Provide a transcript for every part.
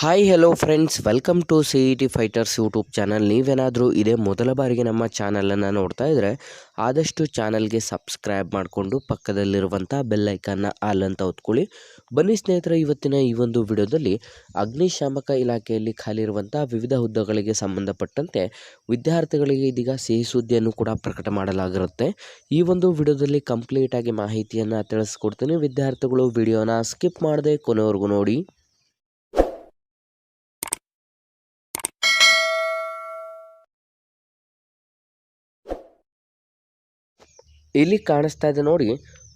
Hi hello friends welcome to C E T fighters YouTube channel ನೀವೇನಾದರೂ ಇದೇ ಮೊದಲ ಬಾರಿಗೆ ನಮ್ಮ ಚಾನಲನ್ನು ನೋಡ್ತಾ ಇದ್ದರೆ ಆದಷ್ಟು ಚಾನಲ್ಗೆ ಸಬ್ಸ್ಕ್ರೈಬ್ ಮಾಡಿಕೊಂಡು ಪಕ್ಕದಲ್ಲಿರುವಂಥ ಬೆಲ್ಲೈಕನ್ನ ಆಲ್ ಅಂತ ಹೊತ್ಕೊಳ್ಳಿ. ಬನ್ನಿ ಸ್ನೇಹಿತರೆ, ಇವತ್ತಿನ ಈ ಒಂದು ವಿಡಿಯೋದಲ್ಲಿ ಅಗ್ನಿಶಾಮಕ ಇಲಾಖೆಯಲ್ಲಿ ಖಾಲಿ ಇರುವಂಥ ವಿವಿಧ ಹುದ್ದೆಗಳಿಗೆ ಸಂಬಂಧಪಟ್ಟಂತೆ ವಿದ್ಯಾರ್ಥಿಗಳಿಗೆ ಇದೀಗ ಸಿಹಿ ಸುದ್ದಿಯನ್ನು ಕೂಡ ಪ್ರಕಟ ಮಾಡಲಾಗಿರುತ್ತೆ. ಈ ಒಂದು ವಿಡಿಯೋದಲ್ಲಿ ಕಂಪ್ಲೀಟಾಗಿ ಮಾಹಿತಿಯನ್ನು ತಿಳಿಸ್ಕೊಡ್ತೀನಿ. ವಿದ್ಯಾರ್ಥಿಗಳು ವಿಡಿಯೋನ ಸ್ಕಿಪ್ ಮಾಡದೆ ಕೊನೆವರೆಗೂ ನೋಡಿ. ಇಲ್ಲಿ ಕಾಣಿಸ್ತಾ ಇದೆ ನೋಡಿ,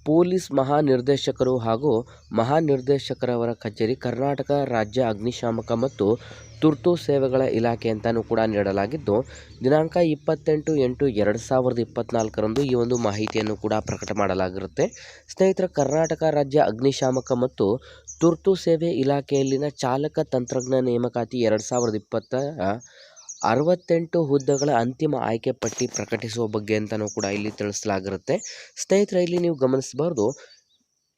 ಪೊಲೀಸ್ ಮಹಾನಿರ್ದೇಶಕರು ಹಾಗೂ ಮಹಾನಿರ್ದೇಶಕರವರ ಕಚೇರಿ ಕರ್ನಾಟಕ ರಾಜ್ಯ ಅಗ್ನಿಶಾಮಕ ಮತ್ತು ತುರ್ತು ಸೇವೆಗಳ ಇಲಾಖೆ ಅಂತಲೂ ಕೂಡ ನೀಡಲಾಗಿದ್ದು, ದಿನಾಂಕ ಇಪ್ಪತ್ತೆಂಟು ಎಂಟು ಎರಡು ಸಾವಿರದ ಇಪ್ಪತ್ತ್ನಾಲ್ಕರಂದು ಈ ಒಂದು ಮಾಹಿತಿಯನ್ನು ಕೂಡ ಪ್ರಕಟ ಮಾಡಲಾಗಿರುತ್ತೆ. ಸ್ನೇಹಿತರ, ಕರ್ನಾಟಕ ರಾಜ್ಯ ಅಗ್ನಿಶಾಮಕ ಮತ್ತು ತುರ್ತು ಸೇವೆ ಇಲಾಖೆಯಲ್ಲಿನ ಚಾಲಕ ತಂತ್ರಜ್ಞ ನೇಮಕಾತಿ ಎರಡು ಸಾವಿರದ ಇಪ್ಪತ್ತರ ಅರವತ್ತೆಂಟು ಹುದ್ದೆಗಳ ಅಂತಿಮ ಆಯ್ಕೆ ಪಟ್ಟಿ ಪ್ರಕಟಿಸುವ ಬಗ್ಗೆ ಅಂತಲೂ ಕೂಡ ಇಲ್ಲಿ ತಿಳಿಸಲಾಗಿರುತ್ತೆ. ಸ್ನೇಹಿತರೆ, ಇಲ್ಲಿ ನೀವು ಗಮನಿಸಬಾರ್ದು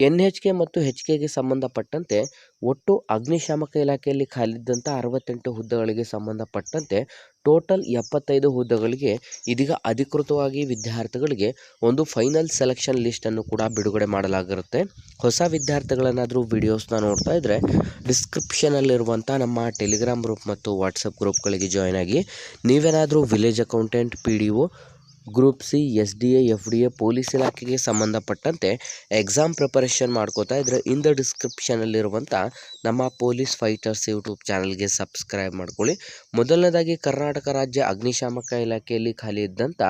ಎನ್ ಎಚ್ ಕೆ ಮತ್ತು ಹೆಚ್ ಕೆಗೆ ಸಂಬಂಧಪಟ್ಟಂತೆ ಒಟ್ಟು ಅಗ್ನಿಶಾಮಕ ಇಲಾಖೆಯಲ್ಲಿ ಖಾಲಿದ್ದಂಥ ಅರವತ್ತೆಂಟು ಹುದ್ದೆಗಳಿಗೆ ಸಂಬಂಧಪಟ್ಟಂತೆ ಟೋಟಲ್ ಎಪ್ಪತ್ತೈದು ಹುದ್ದೆಗಳಿಗೆ ಇದೀಗ ಅಧಿಕೃತವಾಗಿ ವಿದ್ಯಾರ್ಥಿಗಳಿಗೆ ಒಂದು ಫೈನಲ್ ಸೆಲೆಕ್ಷನ್ ಲಿಸ್ಟನ್ನು ಕೂಡ ಬಿಡುಗಡೆ ಮಾಡಲಾಗಿರುತ್ತೆ. ಹೊಸ ವಿದ್ಯಾರ್ಥಿಗಳನ್ನಾದರೂ ವಿಡಿಯೋಸ್ನ ನೋಡ್ತಾ ಇದ್ದರೆ ಡಿಸ್ಕ್ರಿಪ್ಷನಲ್ಲಿರುವಂಥ ನಮ್ಮ ಟೆಲಿಗ್ರಾಮ್ ಗ್ರೂಪ್ ಮತ್ತು ವಾಟ್ಸಪ್ ಗ್ರೂಪ್ಗಳಿಗೆ ಜಾಯ್ನ್ ಆಗಿ ನೀವೇನಾದರೂ village accountant, P D O group C, S D A, F D A police ಇಲಾಖೆಗೆ ಸಂಬಂಧಪಟ್ಟಂತೆ ಎಕ್ಸಾಮ್ ಪ್ರಿಪರೇಷನ್ ಮಾಡ್ಕೋತಾ ಇದ್ದರೆ ಇನ್ ದ ಡಿಸ್ಕ್ರಿಪ್ಷನಲ್ಲಿರುವಂಥ ನಮ್ಮ ಪೊಲೀಸ್ ಫೈಟರ್ಸ್ ಯೂಟ್ಯೂಬ್ ಚಾನಲ್ಗೆ ಸಬ್ಸ್ಕ್ರೈಬ್ ಮಾಡ್ಕೊಳ್ಳಿ. ಮೊದಲನೇದಾಗಿ ಕರ್ನಾಟಕ ರಾಜ್ಯ ಅಗ್ನಿಶಾಮಕ ಇಲಾಖೆಯಲ್ಲಿ ಖಾಲಿ ಇದ್ದಂಥ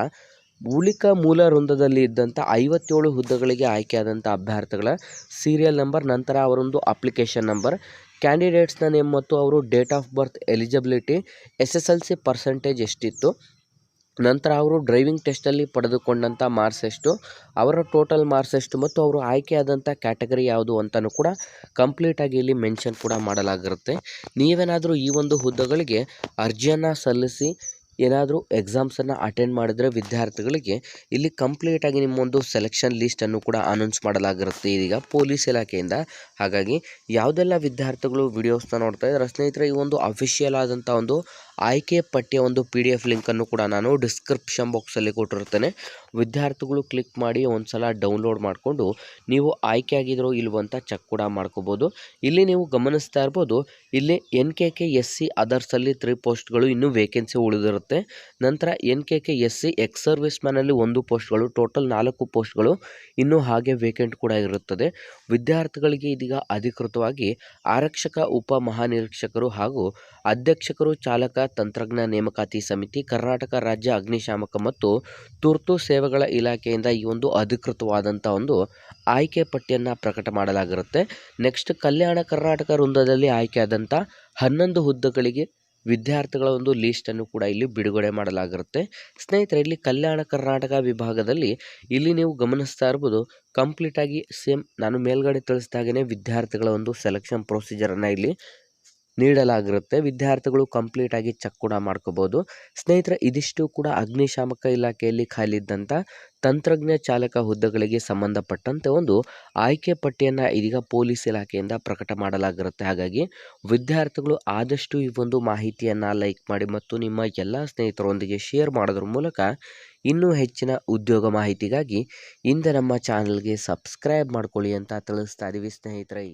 ಉಳಿಕ ಮೂಲ ವೃಂದದಲ್ಲಿ ಇದ್ದಂಥ ಐವತ್ತೇಳು ಹುದ್ದೆಗಳಿಗೆ ಆಯ್ಕೆಯಾದಂಥ ಅಭ್ಯರ್ಥಿಗಳ ಸೀರಿಯಲ್ ನಂಬರ್ ನಂತರ ಅವರೊಂದು ಅಪ್ಲಿಕೇಶನ್ ನಂಬರ್ ಕ್ಯಾಂಡಿಡೇಟ್ಸ್ನ ನೇಮ್ ಮತ್ತು ಅವರು date of birth eligibility S S L C percentage ಎಷ್ಟಿತ್ತು ನಂತರ ಅವರು ಡ್ರೈವಿಂಗ್ ಟೆಸ್ಟಲ್ಲಿ ಪಡೆದುಕೊಂಡಂಥ ಮಾರ್ಕ್ಸ್ ಎಷ್ಟು, ಅವರ ಟೋಟಲ್ ಮಾರ್ಕ್ಸ್ ಎಷ್ಟು ಮತ್ತು ಅವರು ಆಯ್ಕೆಯಾದಂಥ ಕ್ಯಾಟಗರಿ ಯಾವುದು ಅಂತಲೂ ಕೂಡ ಕಂಪ್ಲೀಟಾಗಿ ಇಲ್ಲಿ ಮೆನ್ಷನ್ ಕೂಡ ಮಾಡಲಾಗಿರುತ್ತೆ. ನೀವೇನಾದರೂ ಈ ಒಂದು ಹುದ್ದೆಗಳಿಗೆ ಅರ್ಜಿಯನ್ನು ಸಲ್ಲಿಸಿ ಏನಾದರೂ ಎಕ್ಸಾಮ್ಸನ್ನು ಅಟೆಂಡ್ ಮಾಡಿದರೆ ವಿದ್ಯಾರ್ಥಿಗಳಿಗೆ ಇಲ್ಲಿ ಕಂಪ್ಲೀಟಾಗಿ ನಿಮ್ಮೊಂದು ಸೆಲೆಕ್ಷನ್ ಲಿಸ್ಟನ್ನು ಕೂಡ ಅನೌನ್ಸ್ ಮಾಡಲಾಗಿರುತ್ತೆ ಇದೀಗ ಪೊಲೀಸ್ ಇಲಾಖೆಯಿಂದ. ಹಾಗಾಗಿ ಯಾವುದೆಲ್ಲ ವಿದ್ಯಾರ್ಥಿಗಳು ವಿಡಿಯೋಸ್ನ ನೋಡ್ತಾ ಇದ್ದಾರೆ, ಸ್ನೇಹಿತರೆ, ಈ ಒಂದು ಅಫಿಷಿಯಲ್ ಆದಂಥ ಒಂದು ಆಯ್ಕೆ ಪಟ್ಟಿಯ ಒಂದು ಪಿ ಡಿ ಎಫ್ ಲಿಂಕನ್ನು ಕೂಡ ನಾನು ಡಿಸ್ಕ್ರಿಪ್ಷನ್ ಬಾಕ್ಸಲ್ಲಿ ಕೊಟ್ಟಿರ್ತೇನೆ ವಿದ್ಯಾರ್ಥಿಗಳು ಕ್ಲಿಕ್ ಮಾಡಿ ಒಂದು ಸಲ ಡೌನ್ಲೋಡ್ ಮಾಡಿಕೊಂಡು ನೀವು ಆಯ್ಕೆ ಆಗಿದ್ರೋ ಇಲ್ವೋ ಚೆಕ್ ಕೂಡ ಮಾಡ್ಕೋಬೋದು. ಇಲ್ಲಿ ನೀವು ಗಮನಿಸ್ತಾ ಇರ್ಬೋದು, ಇಲ್ಲಿ N K K S C ಅದರ್ಸಲ್ಲಿ three ಪೋಸ್ಟ್ಗಳು ಇನ್ನೂ ವೇಕೆನ್ಸಿ ಉಳಿದಿರುತ್ತೆ. ನಂತರ N K K S C ex service ಮ್ಯಾನಲ್ಲಿ ಒಂದು ಪೋಸ್ಟ್ಗಳು ಟೋಟಲ್ ನಾಲ್ಕು ಪೋಸ್ಟ್ಗಳು ಇನ್ನೂ ಹಾಗೆ ವೇಕೆಂಟ್ ಕೂಡ ಇರುತ್ತದೆ. ವಿದ್ಯಾರ್ಥಿಗಳಿಗೆ ಇದೀಗ ಅಧಿಕೃತವಾಗಿ ಆರಕ್ಷಕ, ಉಪ ಮಹಾನಿರೀಕ್ಷಕರು ಹಾಗೂ ಅಧ್ಯಕ್ಷಕರು, ಚಾಲಕ ತಂತ್ರಜ್ಞ ನೇಮಕಾತಿ ಸಮಿತಿ, ಕರ್ನಾಟಕ ರಾಜ್ಯ ಅಗ್ನಿಶಾಮಕ ಮತ್ತು ತುರ್ತು ಸೇವೆಗಳ ಇಲಾಖೆಯಿಂದ ಈ ಒಂದು ಅಧಿಕೃತವಾದಂಥ ಒಂದು ಆಯ್ಕೆ ಪಟ್ಟಿಯನ್ನು ಪ್ರಕಟ ಮಾಡಲಾಗಿರುತ್ತೆ. ನೆಕ್ಸ್ಟ್ ಕಲ್ಯಾಣ ಕರ್ನಾಟಕ ವೃಂದದಲ್ಲಿ ಆಯ್ಕೆಯಾದಂಥ ಹನ್ನೊಂದು ಹುದ್ದೆಗಳಿಗೆ ವಿದ್ಯಾರ್ಥಿಗಳ ಒಂದು ಲೀಸ್ಟನ್ನು ಕೂಡ ಇಲ್ಲಿ ಬಿಡುಗಡೆ ಮಾಡಲಾಗಿರುತ್ತೆ. ಸ್ನೇಹಿತರೆ, ಇಲ್ಲಿ ಕಲ್ಯಾಣ ಕರ್ನಾಟಕ ವಿಭಾಗದಲ್ಲಿ ಇಲ್ಲಿ ನೀವು ಗಮನಿಸ್ತಾ ಇರ್ಬೋದು ಕಂಪ್ಲೀಟಾಗಿ ಸೇಮ್ ನಾನು ಮೇಲ್ಗಡೆ ತಿಳಿಸಿದಾಗೇ ವಿದ್ಯಾರ್ಥಿಗಳ ಒಂದು ಸೆಲೆಕ್ಷನ್ ಪ್ರೊಸೀಜರನ್ನು ಇಲ್ಲಿ ನೀಡಲಾಗಿರುತ್ತೆ. ವಿದ್ಯಾರ್ಥಿಗಳು ಕಂಪ್ಲೀಟಾಗಿ ಚೆಕ್ ಕೂಡ ಮಾಡ್ಕೋಬೋದು. ಸ್ನೇಹಿತರೆ, ಇದಿಷ್ಟು ಕೂಡ ಅಗ್ನಿಶಾಮಕ ಇಲಾಖೆಯಲ್ಲಿ ಖಾಲಿ ಇದ್ದಂಥ ತಂತ್ರಜ್ಞ ಚಾಲಕ ಹುದ್ದೆಗಳಿಗೆ ಸಂಬಂಧಪಟ್ಟಂತೆ ಒಂದು ಆಯ್ಕೆ ಪಟ್ಟಿಯನ್ನು ಇದೀಗ ಪೊಲೀಸ್ ಇಲಾಖೆಯಿಂದ ಪ್ರಕಟ ಮಾಡಲಾಗಿರುತ್ತೆ. ಹಾಗಾಗಿ ವಿದ್ಯಾರ್ಥಿಗಳು ಆದಷ್ಟು ಈ ಒಂದು ಮಾಹಿತಿಯನ್ನು ಲೈಕ್ ಮಾಡಿ ಮತ್ತು ನಿಮ್ಮ ಎಲ್ಲ ಸ್ನೇಹಿತರೊಂದಿಗೆ ಶೇರ್ ಮಾಡೋದ್ರ ಮೂಲಕ ಇನ್ನೂ ಹೆಚ್ಚಿನ ಉದ್ಯೋಗ ಮಾಹಿತಿಗಾಗಿ ಇಂದ ನಮ್ಮ ಚಾನಲ್ಗೆ ಸಬ್ಸ್ಕ್ರೈಬ್ ಮಾಡ್ಕೊಳ್ಳಿ ಅಂತ ತಿಳಿಸ್ತಾ ಇದ್ದೀವಿ ಸ್ನೇಹಿತರೆ.